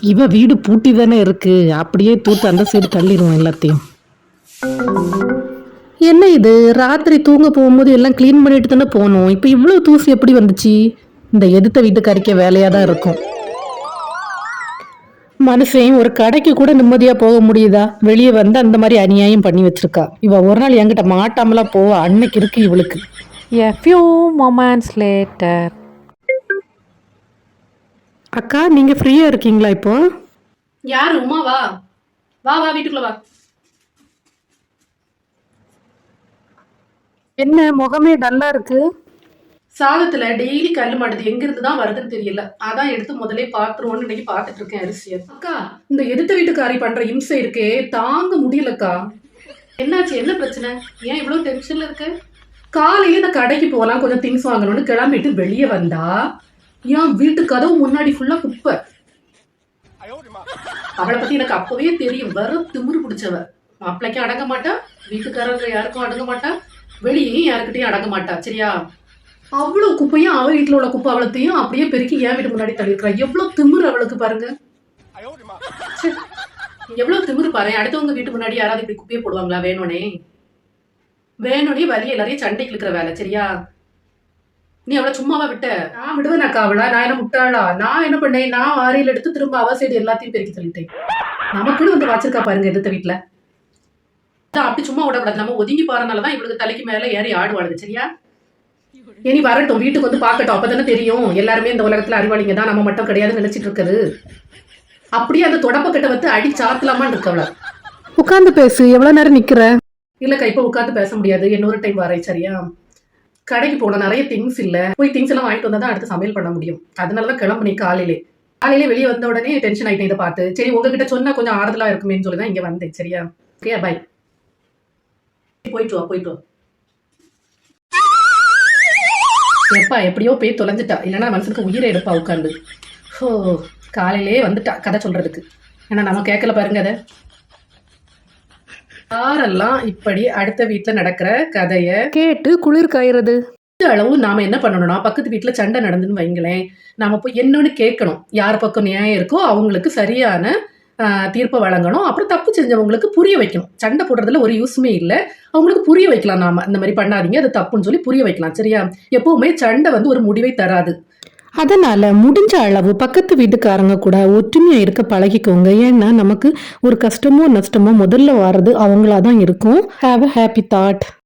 இவ வீடு பூட்டி தானே இருக்கு. அப்படியே தூத்து அந்த சைடு தள்ளிடுவோம் எல்லாத்தையும். என்ன இது? ராத்திரி தூங்க போகும்போது எல்லாம் க்ளீன் பண்ணிட்டு தானே போகணும். இப்போ இவ்வளோ தூசி எப்படி வந்துச்சு? இந்த எதிர்த்த வீட்டுக்காரிக்க வேலையாக தான் இருக்கும். மனுஷன் ஒரு கடைக்கு கூட நிம்மதியாக போக முடியுதா? வெளியே வந்து அந்த மாதிரி அநியாயம் பண்ணி வச்சிருக்கா. இவ ஒரு நாள் என்கிட்ட மாட்டாமலாம் போவா. அன்னைக்கு இருக்கு இவளுக்கு. A few moments. அக்கா நீங்க ஃப்ரீயா இருக்கீங்களா இப்போ? யாரு? உமா வா வா வா வீட்டுக்குள்ள வா. என்ன முகமே டல்லா இருக்கு? சாதத்துல டெய்லி கல்லு மாட்டுது. எங்க இருந்து தான் வருதுன்னு தெரியல. அதான் எடுத்து முதல்ல பாத்துருவோம்னு இன்னைக்கு பாத்துட்டு இருக்கேன் அரிசிய. அக்கா இந்த எதிர்த்த வீட்டுக்காரி பண்ற இம்சை இருக்கே. தாங்க முடியலக்கா. என்னாச்சு? என்ன பிரச்சனை? ஏன் இவ்வளவு டென்ஷன்ல இருக்க? காலையில இந்த கடைக்கு போகலாம் கொஞ்சம் திங்ஸ் வாங்கணும்னு கிளம்பிட்டு வெளியே வந்தா என் வீட்டு கதவு முன்னாடி ஃபுல்லா குப்பை? அவளை பத்தி எனக்கு அப்பவே தெரியும். வர திமிரு பிடிச்சவ. மாப்பிள்ளைக்கும் அடங்க மாட்டா வீட்டுக்காரங்க யாருக்கும் அடங்க மாட்டா வெளியேயும் யாருக்கிட்டையும் அடங்க மாட்டா சரியா? அவ்வளவு குப்பையும் அவ வீட்டுல உள்ள குப்பை அவளத்தையும் அப்படியே பெருக்கி என் வீட்டு முன்னாடி தள்ளிருக்கிறா. எவ்வளவு திமிரு அவளுக்கு பாருங்க. எவ்வளவு திமிரு பாரு. அடுத்தவங்க வீட்டு முன்னாடி யாராவது இப்படி குப்பையை போடுவாங்களா? வேணுனே வேணுனே வலி எல்லாரையும் சண்டைக்கு இருக்கிற வேலை சரியா? நீ அவளை சும்மாவா விட்ட? நான் விடுவேனாக்கா அவளா. நான் என்ன முட்டாளா? நான் என்ன பண்ணேன்? நான் வாரியில் எடுத்து திரும்ப அவ சைடு எல்லாத்தையும் பெருக்கி தள்ளிட்டேன். நமக்குன்னு வந்து வச்சிருக்கா பாருங்க எதிர்த்த வீட்டுல அப்படி சும்மா விடக்கூடாது. நம்ம ஒதுங்கி போறதுனாலதான் இவளுக்கு தலைக்கு மேல ஏறி ஆடுவாளுது சரியா? இனி வரட்டும். வீட்டுக்கு வந்து பார்க்கட்டும். அப்பதானே தெரியும். எல்லாருமே இந்த உலகத்துல அறிவாளிங்க தான். நம்ம மட்டும் கிடையாதுன்னு நினைச்சிட்டு இருக்குது. அப்படியே அந்த தொடப்பக்கட்டை வந்து அடி சாத்தலாமான்னு இருக்கவள உட்காந்து பேசு. எவ்வளவு நேரம் நிக்கிற? இல்லக்கா இப்ப உட்காந்து பேச முடியாது. இன்னொரு டைம் வரேன். சரியா? கடைக்கு போன நிறைய திங்ஸ் இல்ல. போய் திங்ஸ் எல்லாம் வாங்கிட்டு வந்தா தான் அடுத்து சமையல் பண்ண முடியும். அதனாலதான் கிளம்புனே காலையிலே. காலையிலே வெளியே வந்த உடனே டென்ஷன் ஆயிட்டேன் இதை பார்த்து. சரி உங்ககிட்ட சொன்னா கொஞ்சம் ஆறுதலா இருக்குமேனு சொல்லி தான் இங்க வந்தேன். சரியா? ஓகே பை போயிட்டு வா போயிட்டு வா. எப்பா எப்படியோ போய் தொலைஞ்சிட்டா. இல்லைன்னா மனுஷனுக்கு உயிரை எடுப்பா உட்காந்து ஓ காலையிலே வந்துட்டா கதை சொல்றதுக்கு. ஏன்னா நம்ம கேட்கல பாருங்க அதை. யாரெல்லாம் இப்படி அடுத்த வீட்டுல நடக்கிற கதைய கேட்டு குளிர் காயிறது. இந்த அளவு நாம என்ன பண்ணணும்னா பக்கத்து வீட்டுல சண்டை நடந்துன்னு வைங்களேன் நாம போய் என்னன்னு கேட்கணும். யார் பக்கம் நியாயம் இருக்கோ அவங்களுக்கு சரியான தீர்ப்பை வழங்கணும். அப்புறம் தப்பு செஞ்சவங்களுக்கு புரிய வைக்கணும். சண்டை போடுறதுல ஒரு யூஸுமே இல்லை. அவங்களுக்கு புரிய வைக்கலாம் நாம. இந்த மாதிரி பண்ணாதீங்க அது தப்புன்னு சொல்லி புரிய வைக்கலாம். சரியா? எப்பவுமே சண்டை வந்து ஒரு முடிவை தராது. அதனால் முடிஞ்ச அளவு பக்கத்து வீட்டுக்காரங்க கூட ஒற்றுமையாக இருக்க பழகிக்கோங்க. ஏன்னா நமக்கு ஒரு கஷ்டமோ நஷ்டமோ முதல்ல வர்றது அவங்களா தான் இருக்கும். Have a happy thought